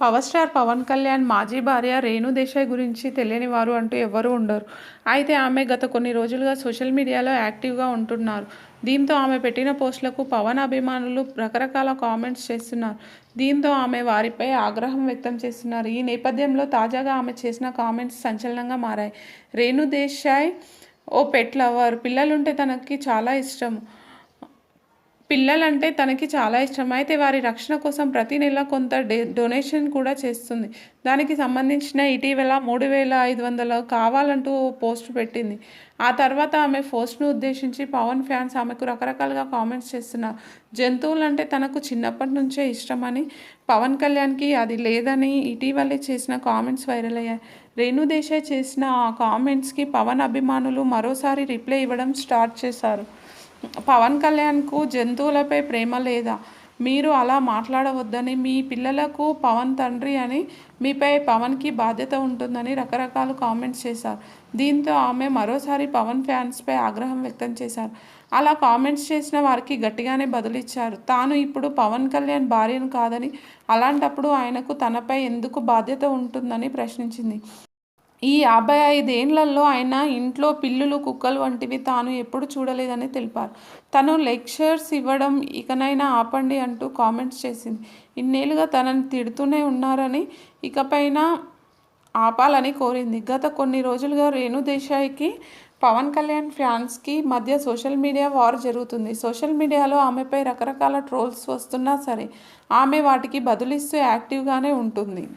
Power star Pawan Kalyan మాజీ భార్య రేణు దేశాయ్ గురించి తెలియని వారు అంటూ ఎవ్వరూ ఉండరు. అయితే ఆమె గత కొన్ని రోజులుగా సోషల్ మీడియాలో యాక్టివ్గా ఉంటున్నారు. దీంతో ఆమె పెట్టిన పోస్టులకు పవన్ అభిమానులు రకరకాల కామెంట్స్ చేస్తున్నారు. దీంతో ఆమె వారిపై ఆగ్రహం వ్యక్తం చేస్తున్నారు. ఈ నేపథ్యంలో తాజాగా ఆమె చేసిన కామెంట్స్ సంచలనంగా మారాయి. రేణు దేశాయ్ ఓ పెట్ లవర్ పిల్లలుంటే తనకి చాలా ఇష్టం. పిల్లలంటే తనకి చాలా ఇష్టం. అయితే వారి రక్షణ కోసం ప్రతి నెల కొంత డొనేషన్ కూడా చేస్తుంది. దానికి సంబంధించిన ఇటీవల మూడు వేల ఐదు వందలు కావాలంటూ ఓ పోస్ట్ పెట్టింది. ఆ తర్వాత ఆమె పోస్ట్ను ఉద్దేశించి పవన్ ఫ్యాన్స్ ఆమెకు రకరకాలుగా కామెంట్స్ చేస్తున్నారు. జంతువులంటే తనకు చిన్నప్పటి నుంచే ఇష్టమని పవన్ కళ్యాణ్కి అది లేదని ఇటీవలే చేసిన కామెంట్స్ వైరల్ అయ్యాయి. రేణు దేశాయ్ చేసిన ఆ కామెంట్స్కి పవన్ అభిమానులు మరోసారి రిప్లై ఇవ్వడం స్టార్ట్ చేశారు. పవన్ కళ్యాణ్కు జంతువులపై ప్రేమ లేదా? మీరు అలా మాట్లాడవద్దని మీ పిల్లలకు పవన్ తండ్రి అని మీపై పవన్కి బాధ్యత ఉంటుందని రకరకాల కామెంట్స్ చేశారు. దీంతో ఆమె మరోసారి పవన్ ఫ్యాన్స్పై ఆగ్రహం వ్యక్తం చేశారు. అలా కామెంట్స్ చేసిన వారికి గట్టిగానే బదులిచ్చారు. తాను ఇప్పుడు పవన్ కళ్యాణ్ భార్యను కాదని అలాంటప్పుడు ఆయనకు తనపై ఎందుకు బాధ్యత ఉంటుందని ప్రశ్నించింది. ఈ యాభై ఐదేళ్ళలో ఆయన ఇంట్లో పిల్లులు కుక్కలు వంటివి తాను ఎప్పుడు చూడలేదని తెలిపారు. తను లెక్చర్స్ ఇవ్వడం ఇకనైనా ఆపండి అంటూ కామెంట్స్ చేసింది. ఇన్నేళ్ళుగా తనని తిడుతూనే ఉన్నారని ఇకపైన ఆపాలని కోరింది. గత కొన్ని రోజులుగా రేణు దేశాయికి పవన్ కళ్యాణ్ ఫ్యాన్స్కి మధ్య సోషల్ మీడియా వార్ జరుగుతుంది. సోషల్ మీడియాలో ఆమెపై రకరకాల ట్రోల్స్ వస్తున్నా సరే ఆమె వాటికి బదులిస్తూ యాక్టివ్గానే ఉంటుంది.